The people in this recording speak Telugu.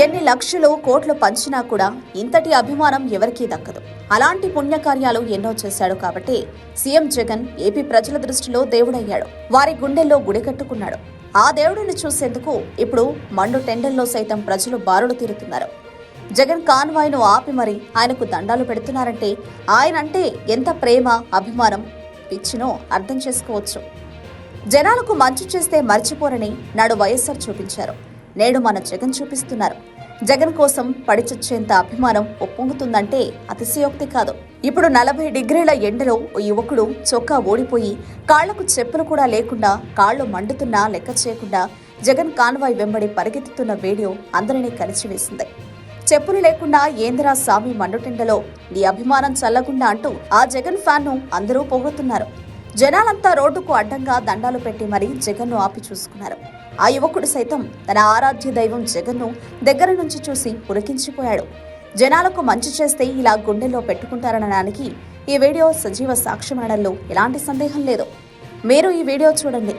ఎన్ని లక్షలు కోట్లు పంచినా కూడా ఇంతటి అభిమానం ఎవరికీ దక్కదు. అలాంటి పుణ్యకార్యాలు ఎన్నో చేశాడు కాబట్టి సీఎం జగన్ ఏపీ ప్రజల దృష్టిలో దేవుడయ్యాడు. వారి గుండెల్లో గుడి కట్టుకున్నాడు. ఆ దేవుడిని చూసేందుకు ఇప్పుడు మండు టెండర్లో సైతం ప్రజలు బారులు తీరుతున్నారు. జగన్ కాన్వాయ్ను ఆపి మరి ఆయనకు దండాలు పెడుతున్నారంటే ఆయన అంటే ఎంత ప్రేమ అభిమానం పిచ్చినో అర్థం చేసుకోవచ్చు. జనాలకు మంచి చేస్తే మర్చిపోరని నాడు వైఎస్ఆర్ చూపించారు. నేడు మన జగన్ చూపిస్తున్నారు. జగన్ కోసం పడిచొచ్చేంత అభిమానం ఒప్పొంగుతుందంటే అతిశయోక్తి కాదు. ఇప్పుడు నలభై డిగ్రీల ఎండలో ఓ యువకుడు చొక్కా ఓడిపోయి కాళ్ళకు చెప్పులు కూడా లేకుండా కాళ్ళు మండుతున్నా లెక్క చేయకుండా జగన్ కాన్వాయ్ వెంబడి పరిగెత్తుతున్న వీడియో అందరినీ కలిసివేసింది చెప్పులు లేకుండా ఏందిరా స్వామి మండుటెండలో? నీ అభిమానం చల్లకుండా అంటూ ఆ జగన్ ఫ్యాన్ను అందరూ పొగుడుతున్నారు. జనాలంతా రోడ్డుకు అడ్డంగా దండాలు పెట్టి మరీ జగన్ను ఆపి చూసుకున్నారు. ఆ యువకుడు సైతం తన ఆరాధ్య దైవం జగన్ను దగ్గర నుంచి చూసి పులకించిపోయాడు జనాలకు మంచి చేస్తే ఇలా గుండెల్లో పెట్టుకుంటారనడానికి ఈ వీడియో సజీవ సాక్ష్యమనడంలో ఎలాంటి సందేహం లేదు. మీరు ఈ వీడియో చూడండి.